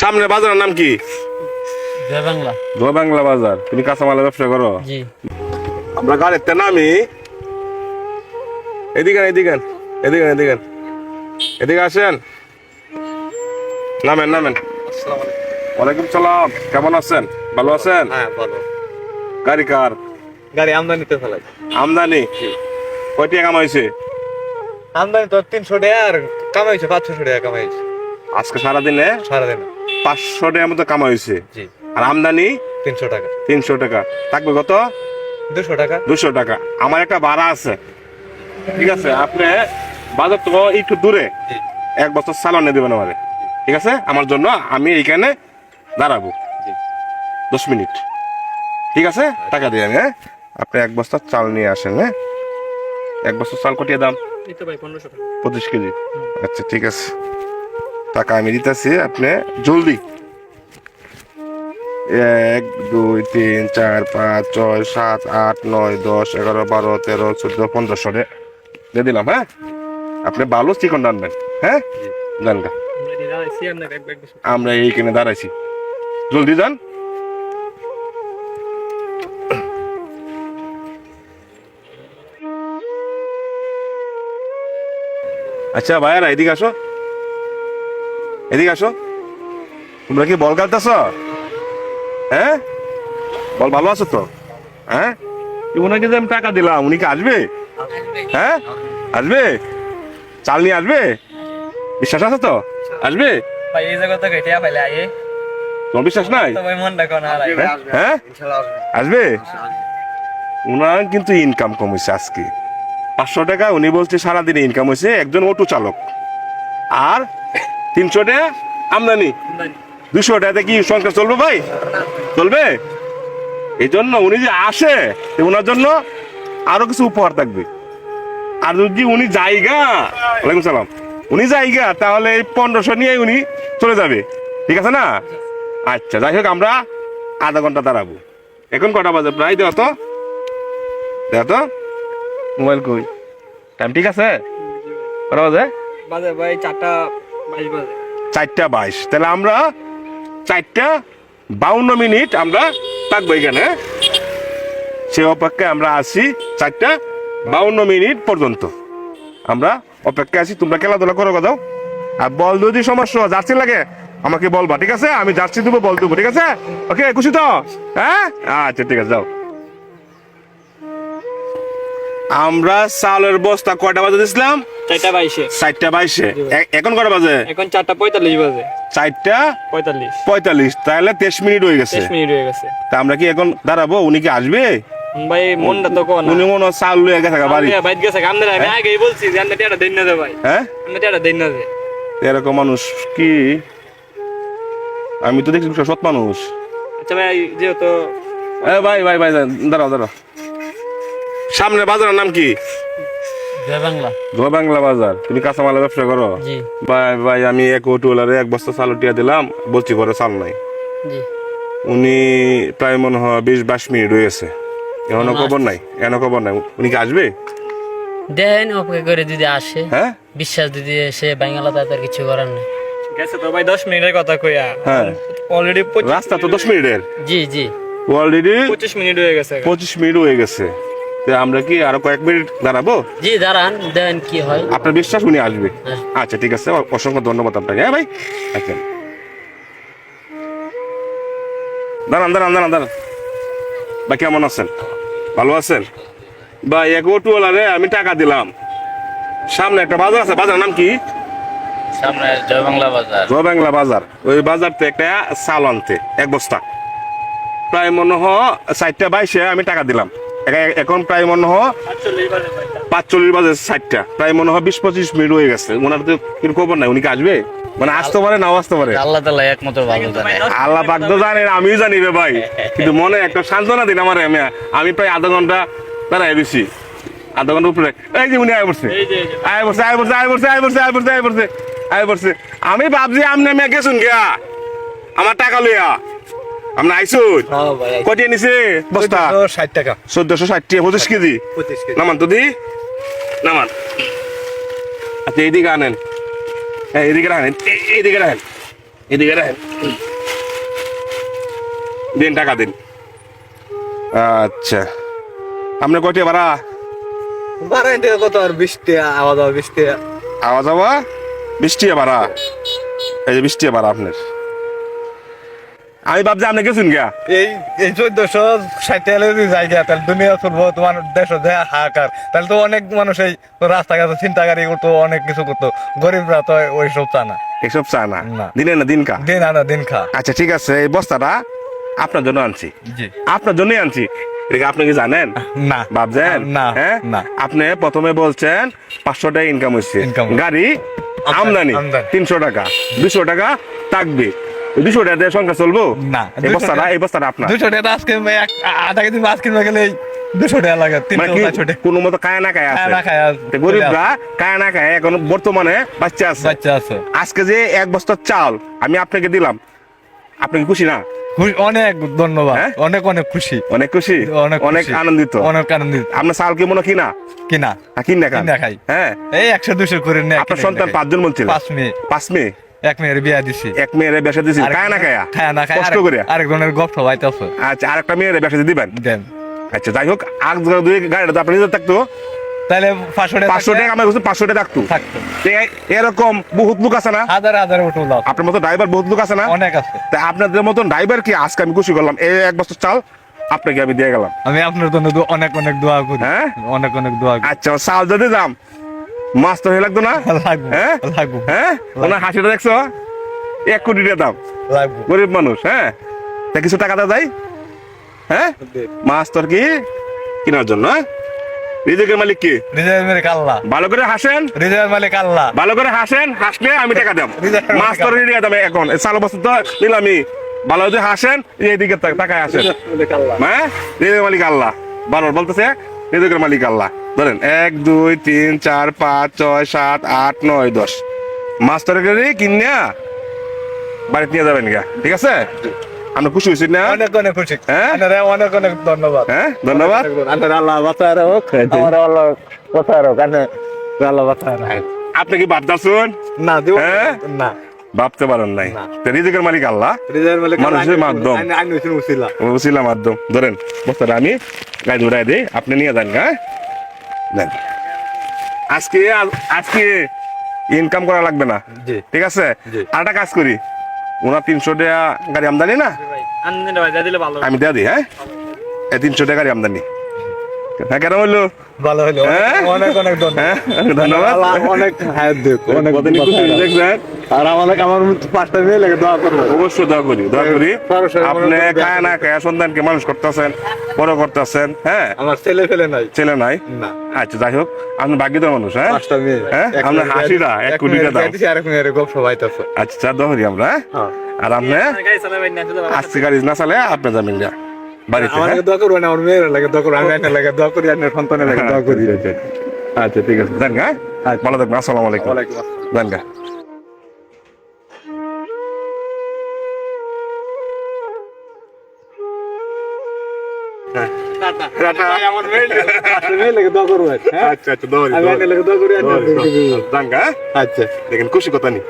সামনে বাজারের নাম কি? বাংলা। বাজার। তুমি কাঁচামালের ব্যবসা করো? আমরা গাড়িতে নামি। এদিকে এদিকে এদিকে এদিকে এদিকে আসেন। নামেন নামেন। ওয়ালাইকুম সালাম। কেমন আছেন? ভালো আছেন? হ্যাঁ গাড়ি কার? গাড়ি আমদানিতে ফেলাই আমদানি? কয় টাকা কামাইছে? আমদানি তো তিনশো টাকা আর কামাইছে পাঁচশো টাকা কামাইছে। আজকে সারাদিনে? সারাদিন। পাঁচশো টাকার মতো কামাইছে হয়েছে। আর আমদানি? তিনশো টাকা। তিনশো টাকা। থাকবে কত? দুশো টাকা। দুশো টাকা। আমার একটা ভাড়া আছে। ঠিক আছে আপনি বাজার তো একটু দূরে। এক বছর চালানে দেবেন আমারে। ঠিক আছে? আমার জন্য আমি এইখানে দাঁড়াবো। দশ মিনিট। ঠিক আছে? টাকা দিয়ে আমি হ্যাঁ? আপনি এক বস্তা চাল নিয়ে আসেন হ্যাঁ? এক বস্তা চাল কটিয়ে দাম? পঁচিশ কেজি। আচ্ছা ঠিক আছে। টাকা আমি দিতেছি আপনি জলদি। এক, দুই, তিন, চার, পাঁচ, ছয়, সাত, আট, নয়, দশ, এগারো, বারো, তেরো, চোদ্দ, পনেরো সরে দিয়ে দিলাম হ্যাঁ? আপনি ভালো চিকন রানবেন হ্যাঁ? যান গা। আমরা এইখানে দাঁড়াইছি। জলদি যান আচ্ছা ভাইয়ারা, এদিকে আসো। এদিকে আসো। তোমরা কি বল খেলতেছ হ্যাঁ? বল ভালো আছো তো? হ্যাঁ? উনাকে যে আমি টাকা দিলাম উনি কি আসবে? হ্যাঁ? আসবে? চাল নিয়ে আসবে? বিশ্বাস আছে তো? আসবে? ভাই এই জায়গা থেকে এটা পাইলে আয়ে। তোমার বিশ্বাস নাই? হ্যাঁ? হ্যাঁ? আসবে। উনার কিন্তু ইনকাম কম হয়েছে আজকে। পাঁচশো টাকা উনি বলছে সারাদিনে ইনকাম হয়েছে একজন অটো চালক। আর তিনশো টাকা? আমদানি। দুশো টাকাতে কি সংসার চলবে ভাই? চলবে? এই জন্য উনি যে আসে ওনার জন্য আরও কিছু উপহার থাকবে। আর যদি উনি জায়গা ওয়ালাইকুম সালাম উনি জায়গা তাহলে এই পনেরোশো নিয়ে উনি চলে যাবে। ঠিক আছে না? আচ্ছা যাই হোক আমরা আধা ঘণ্টা দাঁড়াবো। এখন কটা বাজে প্রায়? দেওয়া তো। দেওয়া তো। মোবাইল কই? টাইম ঠিক আছে? কটা বাজে? বাজে ভাই চারটা চারটা বাইশ। তাহলে আমরা চারটা বাউন্ন মিনিট আমরা থাকব এখানে। সে অপেক্ষায় আমরা আসি চারটা বাউন্ন মিনিট পর্যন্ত। আমরা অপেক্ষায় আছি, তোমরা খেলাধুলা করো দাও আর বল যদি সমস্যা জার্সি লাগে, আমাকে বলবা, ঠিক আছে? আমি জার্সি দেবো, বল দেবো, ঠিক আছে? ওকে, খুশি তো? হ্যাঁ? আচ্ছা ঠিক আছে, যাও। আমরা চালের বস্তা কয়টা বাজে দিছিলাম? চারটা বাইশে। চারটা বাইশে। এখন কটা বাজে? এখন চারটা পঁয়তাল্লিশ বাজে। চারটা পঁয়তাল্লিশ। পঁয়তাল্লিশ। তাহলে তেইশ মিনিট হয়ে গেছে। শেষ মিনিট হয়ে গেছে। তা আমরা কি এখন দাঁড়াবো? উনি কি আসবে? ভাই মনটা তো কোন উনি মনে চাল লুয়ে গেছে বাড়ি। বাইক গেছে আপনারা আমি আগেই বলছি যে আপনার টেটা দেন না দে ভাই। হ্যাঁ? আপনার টেটা দেন না দে। এরকম মানুষ কি? আমি তো দেখছি সৎ মানুষ। আচ্ছা ভাই যেহেতু এ ভাই ভাই ভাই দাঁড়াও দাঁড়াও। সামনে বাজারের নাম কি? বাংলা বাজার। তুমি কাঁচামালের ব্যবসা করো? ভাই ভাই আমি এক ওটুলারে এক বস্তা চাল টিয়া দিলাম বলছি ঘরে চাল নাই। উনি প্রায় মনে হয় বিশ বাইশ মিনিট এখনও খবর নাই এখনও খবর নাই। উনি কি আসবে? দেন অপেক্ষা করে যদি আসে। বিশ্বাস যদি এসে বাঙ্গালা তার কিছু করার নেই। গেছে তো ভাই দশ মিনিটের কথা কইয়া। হ্যাঁ। অলরেডি রাস্তা তো দশ মিনিটের। জি জি। অলরেডি পঁচিশ মিনিট হয়ে গেছে। পঁচিশ মিনিট হয়ে গেছে। আমরা কি আরও কয়েক মিনিট দাঁড়াবো? জি দাঁড়ান দেন কি হয়। আপনার বিশ্বাস উনি আসবে। হ্যাঁ। আচ্ছা ঠিক আছে অসংখ্য ধন্যবাদ আপনাকে। হ্যাঁ ভাই? আচ্ছা। দাঁড়ান দাঁড়ান দাঁড়ান দাঁড়ান। ভাই কেমন আছেন? ভালো আছেন? ভাই এক অটোওয়ালারে আমি টাকা দিলাম। সামনে একটা বাজার আছে বাজার নাম কি? সামনে জয় বাংলা বাজার। জয় বাংলা বাজার। ওই বাজার থেকে একটা চাল আনতে এক বস্তা। প্রায় মনে হয় চারটা বাইশে আমি টাকা দিলাম। এখন প্রায় মনে হয় পাঁচচল্লিশ বাজে ষাটটা প্রায় মনে হয় বিশ পঁচিশ মিনিট হয়ে গেছে। ওনার তো কিন্তু খবর নাই। উনি কি আসবে? মানে আসতে পারে নাও আসতে পারে? আল্লাহ তালা একমাত্র ভালো জানে। আল্লাহ পাক তো জানেন আমিও জানি রে ভাই। কিন্তু মনে একটা সান্ত্বনা দিন আমার। আমি আমি প্রায় আধা ঘণ্টা দাঁড়াই দিছি। আধা ঘণ্টা উপরে। এই যে উনি আয় পড়ছে। আয় পড়ছে আয় পড়ছে আয় পড়ছে আয় পড়ছে আয় পড়ছে আয় পড়ছে আয় পড়ছে। আমি ভাবছি আপনি আমি গেছুন গিয়া। আমার টাকা লইয়া। হ্যাঁ নিছে বস্তা? ষাট টাকা। চোদ্দশো পঁচিশ কেজি? পঁচিশ কেজি। নামান তো দি। নামান। আচ্ছা এইদিকে আনেন। হ্যাঁ এদিকে রাখেন। এইদিকে রাখেন। এদিকে রাখেন। দিন টাকা দিন। আচ্ছা। আপনার ভাড়া? কত? আর আওয়া বৃষ্টি ভাড়া। এই যে বৃষ্টি ভাড়া আপনার। আমি ভাবছি আপনি গেছেন গিয়া? এই এই চোদ্দশো ষাট টাকা গিয়া তাহলে দুনিয়া চলবো তোমার দেশ হাহাকার। তাহলে তো অনেক মানুষ এই রাস্তাঘাটে চিন্তাকারী করতো অনেক কিছু করতো। গরিবরা তো ওইসব চা না। এসব চা না? না। দিনে না দিন কা দিন আনা দিন খা। আচ্ছা ঠিক আছে এই বস্তাটা আপনার জন্য আনছি। আপনার জন্যই আনছি। আপনি কি জানেন? না। ভাবছেন? না হ্যাঁ? না। আপনি প্রথমে বলছেন পাঁচশো টাকা ইনকাম হচ্ছে গাড়ি আমদানি আমদানি। তিনশো টাকা দুশো টাকা থাকবে। দুশো টাকা দিয়ে সংখ্যা চলবো? না এই বস্তাটা এই বস্তাটা আপনার। দুশো টাকা আজকে আধা কেজি মাছ কিনবে গেলে দুশো টাকা লাগে তিনশো কি চারশো টাকা কোনো মতো কায়া না কায়া আছে? না খায় আর তো গরিবরা কায়া না খায় এখন বর্তমানে বাচ্চা আছে। বাচ্চা আছে। আজকে যে এক বস্তা চাল আমি আপনাকে দিলাম। আপনি কি খুশি না? অনেক ধন্যবাদ হ্যাঁ? অনেক অনেক খুশি। অনেক খুশি? অনেক অনেক আনন্দিত? অনেক আনন্দিত। আপনার চাল কি মনে কিনা? কিনা। না কিনা খাই। হ্যাঁ। এই একশো দুশো করে আপনার সন্তান। পাঁচজন বলছিল? পাঁচ মেয়ে। পাঁচ মেয়ে? এক মেয়ের বিয়া দিছি। এক মেয়ের ব্যবসা আরেক- কায়া না খায়? না খায়। কষ্ট করে আরেকজনের গপ সবাইতে আছে আচ্ছা আরেকটা মেয়ের ব্যবসা দিবেন? দেন। আচ্ছা যাই হোক আর দুই গাড়িটা তো আপনি নিজে থাকতো। তাহলে পাঁচশো টাকা পাঁচশো টাকা আমার কাছে পাঁচশো টাকা থাকতো। থাকতো। এরকম বহুত লোক আছে না? হাজার হাজার উঠো লাভ আপনার মতো ড্রাইভার বহুত লোক আছে না? অনেক আছে। তা আপনাদের মতন ড্রাইভার কি আজকে আমি খুশি করলাম? এই এক বছর চাল আপনাকে আমি দিয়ে গেলাম। আমি আপনার জন্য অনেক অনেক দোয়া করি। হ্যাঁ? অনেক অনেক দোয়া আচ্ছা চাল যদি দাম মাছ তো লাগতো না? হ্যাঁ? হ্যাঁ? ওনার হাসিটা দেখছ? এক কোটি টাকা দাম। গরিব মানুষ হ্যাঁ? তা কিছু টাকা দাও তাই। হ্যাঁ? মাছ তোর কি? কেনার জন্য হ্যাঁ? মালিক কি? রিজার্ভ মালিক আল্লাহ। ভালো করে হাসেন। রিজার্ভ মালিক আল্লাহ। ভালো করে হাসেন হাসলে আমি টাকা দাম রিজিকের মাছ তোর রেডি দাম এখন চালু বস্তু তো নিলামই ভালো যদি হাসেন এইদিকে তাকায় আসেন। হ্যাঁ? রিজিকের মালিক আল্লাহ। বারবার বলতেছে রিজিকের মালিক আল্লাহ। ধরেন এক দুই তিন চার পাঁচ ছয় সাত আট নয় দশ। মাছ তরকারি কিনিয়া বাড়িতে নিয়ে যাবেন গা ঠিক আছে? আমরা খুশি হয়েছি না? অনেক অনেক খুশি। হ্যাঁ? অনেক অনেক ধন্যবাদ। হ্যাঁ ধন্যবাদ। আপনার আল্লাহ বাঁচায় রাখুক আমার আল্লাহ রাখুক আপনার আল্লাহ বাঁচায় আপনি কি ভাবতেছেন না দিব। হ্যাঁ? না। ভাবতে পারেন নাই। রিজিকের মালিক আল্লাহ। মানুষের মাধ্যম। উসিলা। উসিলা মাধ্যম। ধরেন বস্তাটা আমি গাড়ি উড়াই দিই আপনি নিয়ে যান হ্যাঁ? দেন আজকে আজকে ইনকাম করা লাগবে না। ঠিক আছে। আর একটা কাজ করি। ওনার তিনশো টাকা গাড়ি আমদানি না? আমি দেয়া দিই হ্যাঁ? তিনশো টাকা গাড়ি আমদানি। হ্যাঁ কেন বলল? ভালো হলো? অনেক অনেক ধন্যবাদ। ধন্যবাদ। আল্লাহ অনেক হায়াত দিক অনেক কতদিন খুশি হয়েছে দেখছেন আর আমাদের আমার পাঁচটা মেয়ে লেগে দোয়া করব। অবশ্যই দোয়া করি দোয়া করি। আপনি খায় না খায় সন্তানকে মানুষ করতেছেন বড় করতেছেন হ্যাঁ? আমার ছেলে ফেলে নাই। ছেলে নাই? না। আচ্ছা যাই হোক আপনি ভাগ্যিত মানুষ হ্যাঁ? পাঁচটা মেয়ে। হ্যাঁ? আপনার হাসিটা, এক কোটি টাকা আরেক মেয়ের আচ্ছা দোয়া করি আমরা হ্যাঁ? হ্যাঁ। আর আপনি? না আজকে গাড়ি না চালে আপনি যাবেন গা বাড়িতে আমার হ্যাঁ? লাগে দোয়া করব আমার মেয়ের লাগে দোয়া করব আমি আপনার লাগে দোয়া করি আপনার সন্তানের লাগে দোয়া করি আচ্ছা ঠিক আছে। যান গা আচ্ছা। ভালো থাকবেন আসসালামু আলাইকুম। গা হ্যাঁ। আচ্ছা দেখেন খুশি কথা নি